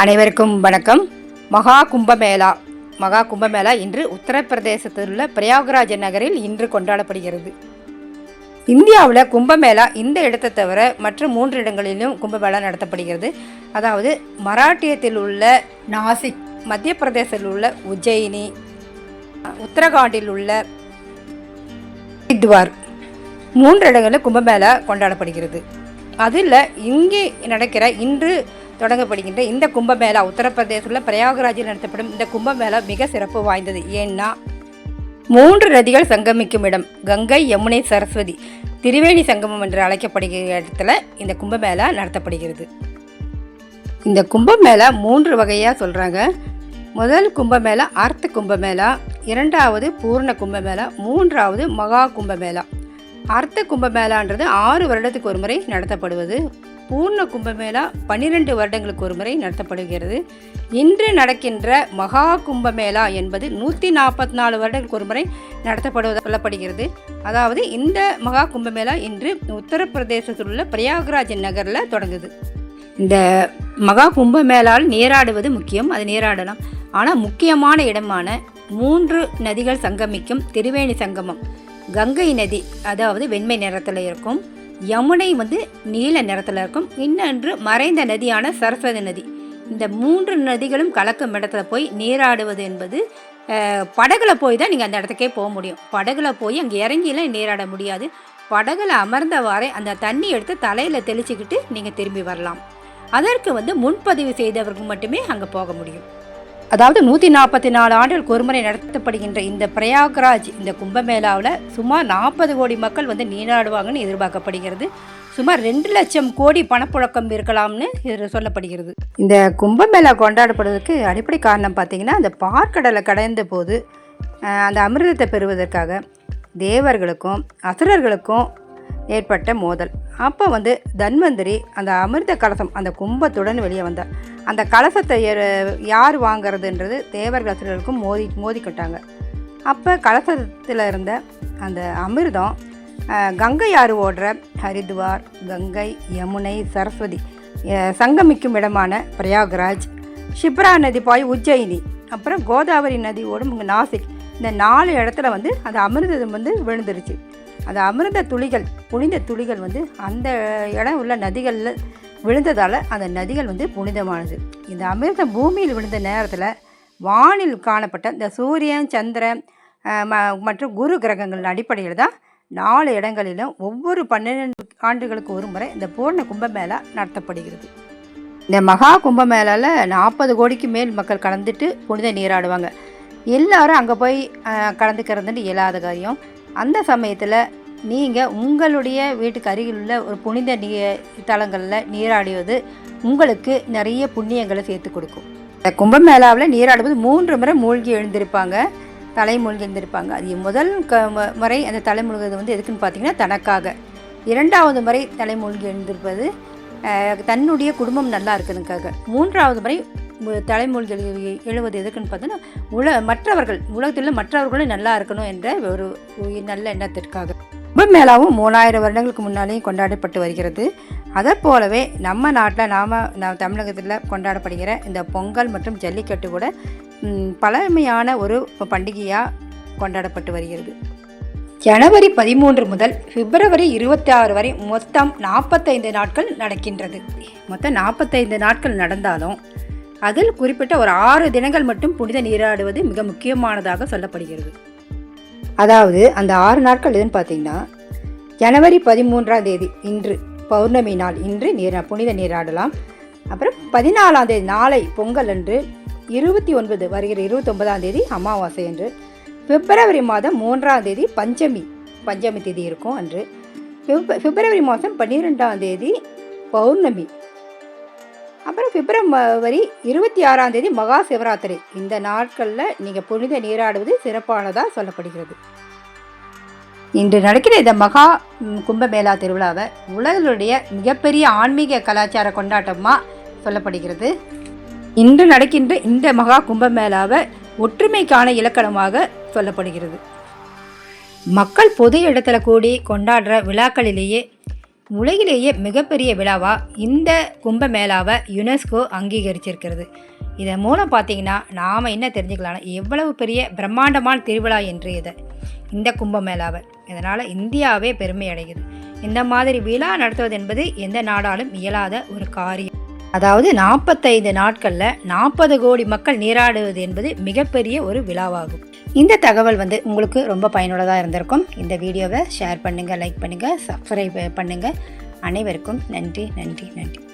அனைவருக்கும் வணக்கம். மகா கும்பமேளா. மகா கும்பமேளா இன்று உத்தரப்பிரதேசத்தில் உள்ள பிரயாகராஜ நகரில் இன்று கொண்டாடப்படுகிறது. இந்தியாவில் கும்பமேளா இந்த இடத்தை தவிர மற்ற மூன்று இடங்களிலும் கும்பமேளா நடத்தப்படுகிறது. அதாவது மராட்டியத்தில் உள்ள நாசிக் மத்திய பிரதேசத்தில் உள்ள உஜ்ஜயினி உத்தரகாண்டில் உள்ள ஹரித்வார் மூன்று இடங்களில் கும்பமேளா கொண்டாடப்படுகிறது. அதில் இங்கே நடக்கிற இன்று தொடங்கப்படுகின்ற இந்த கும்பமேளா உத்தரப்பிரதேசத்தில் பிரயாகராஜில் நடத்தப்படும் இந்த கும்பமேளா மிக சிறப்பு வாய்ந்தது. ஏன்னா மூன்று நதிகள் சங்கமிக்கும் இடம். கங்கை யமுனை சரஸ்வதி. திரிவேணி சங்கமம் என்று அழைக்கப்படுகிற இடத்துல இந்த கும்பமேளா நடத்தப்படுகிறது. இந்த கும்பமேளா மூன்று வகையாக சொல்கிறாங்க முதல் கும்பமேளா அர்த்த கும்பமேளா இரண்டாவது பூர்ண கும்பமேளா மூன்றாவது மகா கும்பமேளா. அர்த்த கும்பமேளான்றது ஆறு வருடத்துக்கு ஒரு முறை நடத்தப்படுவது. பூர்ண கும்பமேளா பன்னிரெண்டு வருடங்களுக்கு ஒரு முறை நடத்தப்படுகிறது. இன்று நடக்கின்ற மகா கும்பமேளா என்பது நூற்றி நாற்பத்தி நாலு வருடங்களுக்கு ஒரு முறை நடத்தப்படுவது சொல்லப்படுகிறது. அதாவது இந்த மகா கும்பமேளா இன்று உத்தரப்பிரதேசத்தில் உள்ள பிரயாகராஜ் நகரில் தொடங்குது. இந்த மகா கும்பமேளால் நீராடுவது முக்கியம் அது நீராடலாம். ஆனால் முக்கியமான இடமான மூன்று நதிகள் சங்கமிக்கும் திருவேணி சங்கமம் கங்கை நதி அதாவது வெண்மை நிறத்தில் இருக்கும். யமுனை வந்து நீல நிறத்தில் இருக்கும். இன்னொன்று மறைந்த நதியான சரஸ்வதி நதி. இந்த மூன்று நதிகளும் கலக்கும் இடத்துல போய் நீராடுவது என்பது படகுல போய் தான் நீங்கள் அந்த இடத்துக்கே போக முடியும். படகுல போய் அங்கே இறங்கிலாம் நீராட முடியாது. படகுல அமர்ந்தவாறே அந்த தண்ணி எடுத்து தலையில் தெளிச்சுக்கிட்டு நீங்கள் திரும்பி வரலாம். அதற்கு வந்து முன்பதிவு செய்தவர்கள் மட்டுமே அங்கே போக முடியும். அதாவது நூற்றி நாற்பத்தி நாலு ஆண்டுகளுக்கு ஒருமுறை நடத்தப்படுகின்ற இந்த பிரயாக்ராஜ் இந்த கும்பமேளாவில் சுமார் நாற்பது கோடி மக்கள் வந்து நீராடுவாங்கன்னு எதிர்பார்க்கப்படுகிறது. சுமார் ரெண்டு லட்சம் கோடி பணப்புழக்கம் இருக்கலாம்னு இதில் சொல்லப்படுகிறது. இந்த கும்பமேளா கொண்டாடப்படுவதற்கு அடிப்படை காரணம் பார்த்திங்கன்னா அந்த பார்க்கடலை கடந்த போது அந்த அமிர்தத்தை பெறுவதற்காக தேவர்களுக்கும் அசுரர்களுக்கும் ஏற்பட்ட மோதல். அப்போ வந்து தன்வந்திரி அந்த அமிர்த கலசம் அந்த கும்பத்துடன் வெளியே வந்தார். அந்த கலசத்தை யார் வாங்குறதுன்றது தேவர்கள் அசுரர்களுக்கும் மோதி மோதிக்கிட்டாங்க அப்போ கலசத்தில் இருந்த அந்த அமிர்தம் கங்கை ஆறு ஓடுற ஹரித்வார் கங்கை யமுனை சரஸ்வதி சங்கமிக்கும் இடமான பிரயாக்ராஜ் ஷிப்ரா நதி பாய் உஜ்ஜயினி அப்புறம் கோதாவரி நதி ஓடும் இங்கே நாசிக். இந்த நாலு இடத்துல வந்து அந்த அமிர்தம் வந்து விழுந்துருச்சு. அந்த அமிர்த துளிகள் புனித துளிகள் வந்து அந்த இடம் உள்ள நதிகளில் விழுந்ததால் அந்த நதிகள் வந்து புனிதமானது. இந்த அமிர்தம் பூமியில் விழுந்த நேரத்தில் வானில் காணப்பட்ட இந்த சூரியன் சந்திரன் ம- மற்றும் குரு கிரகங்களின் அடிப்படையில் தான் நாலு இடங்களிலும் ஒவ்வொரு பன்னிரெண்டு ஆண்டுகளுக்கு ஒரு முறை இந்த பூர்ண கும்பமேளா நடத்தப்படுகிறது. இந்த மகா கும்பமேளாவில் நாற்பது கோடிக்கு மேல் மக்கள் கலந்துட்டு புனித நீராடுவாங்க. எல்லாரும் அங்கே போய் கலந்துக்கிறதுன்னு இயலாத காரியம். அந்த சமயத்தில் நீங்கள் உங்களுடைய வீட்டுக்கு அருகில் உள்ள ஒரு புனித நீ தலங்களில் நீராடுவது உங்களுக்கு நிறைய புண்ணியங்களை சேர்த்து கொடுக்கும். இந்த கும்பமேளாவில் நீராடுவது மூன்று முறை மூழ்கி எழுந்திருப்பாங்க தலை மூழ்கி எழுந்திருப்பாங்க. அது முதல் க முறை அந்த தலை மூழ்கிறது வந்து எதுக்குன்னு பார்த்தீங்கன்னா தனக்காக. இரண்டாவது முறை தலை மூழ்கி எழுந்திருப்பது தன்னுடைய குடும்பம் நல்லா இருக்கிறதுக்காக மூன்றாவது முறை தலைமொழிகள் எழுவது எதுக்குன்னு பார்த்தோன்னா உல மற்றவர்கள் உலகத்தில் உள்ள மற்றவர்களும் நல்லா இருக்கணும் என்ற ஒரு நல்ல எண்ணத்திற்காக. கும்பமேளாவும் மூணாயிரம் வருடங்களுக்கு முன்னாலேயும் கொண்டாடப்பட்டு வருகிறது. அதை போலவே நம்ம நாட்டில் நாம் நான் தமிழகத்தில் கொண்டாடப்படுகிற இந்த பொங்கல் மற்றும் ஜல்லிக்கட்டு கூட பழமையான ஒரு பண்டிகையாக கொண்டாடப்பட்டு வருகிறது. ஜனவரி பதிமூன்று முதல் பிப்ரவரி இருபத்தி ஆறு வரை மொத்தம் நாற்பத்தைந்து நாட்கள் நடக்கின்றது. மொத்தம் நாற்பத்தைந்து நாட்கள் நடந்தாலும் அதில் குறிப்பிட்ட ஒரு ஆறு தினங்கள் மட்டும் புனித நீராடுவது மிக முக்கியமானதாக சொல்லப்படுகிறது. அதாவது அந்த ஆறு நாட்கள் எதுன்னு பார்த்தீங்கன்னா ஜனவரி பதிமூன்றாம் தேதி இன்று பௌர்ணமி நாள் இன்று நீரா புனித நீராடலாம். அப்புறம் பதினாலாம் தேதி நாளை பொங்கல் அன்று இருபத்தி ஒன்பது வருகிற இருபத்தொன்பதாம் தேதி அமாவாசை அன்று பிப்ரவரி மாதம் மூன்றாம் தேதி பஞ்சமி பஞ்சமி தேதி இருக்கும் அன்று. பிப்ரவரி மாதம் பன்னிரெண்டாம் தேதி பௌர்ணமி பிப்ரவரி இருபத்தி ஆறாம் தேதி மகா சிவராத்திரி. இந்த நாட்களில் நீங்கள் புனித நீராடுவது சிறப்பானதாக சொல்லப்படுகிறது. இன்று நடக்கிற இந்த மகா கும்பமேளா திருவிழாவை உலகளுடைய மிகப்பெரிய ஆன்மீக கலாச்சார கொண்டாட்டமாக சொல்லப்படுகிறது. இன்று நடக்கின்ற இந்த மகா கும்பமேளாவை ஒற்றுமைக்கான இலக்கணமாக சொல்லப்படுகிறது. மக்கள் பொது இடத்துல கூடி கொண்டாடுற விழாக்களிலேயே உலகிலேயே மிகப்பெரிய விழாவாக இந்த கும்பமேளாவை யுனெஸ்கோ அங்கீகரிச்சிருக்கிறது. இதன் மூலம் பார்த்தீங்கன்னா நாம் என்ன தெரிஞ்சுக்கலாம்னா எவ்வளவு பெரிய பிரம்மாண்டமான திருவிழா என்று இதை. இந்த கும்பமேளாவை இதனால் இந்தியாவே பெருமை அடைகிறது இந்த மாதிரி விழா நடத்துவது என்பது எந்த நாடாலும் இயலாத ஒரு காரியம். அதாவது நாற்பத்தைந்து நாட்களில் நாற்பது கோடி மக்கள் நீராடுவது என்பது மிகப்பெரிய ஒரு விழாவாகும். இந்த தகவல் வந்து உங்களுக்கு ரொம்ப பயனுள்ளதாக இருந்திருக்கும். இந்த வீடியோவை ஷேர் பண்ணுங்கள் லைக் பண்ணுங்கள் சப்ஸ்கிரைப் பண்ணுங்கள் அனைவருக்கும் நன்றி நன்றி நன்றி.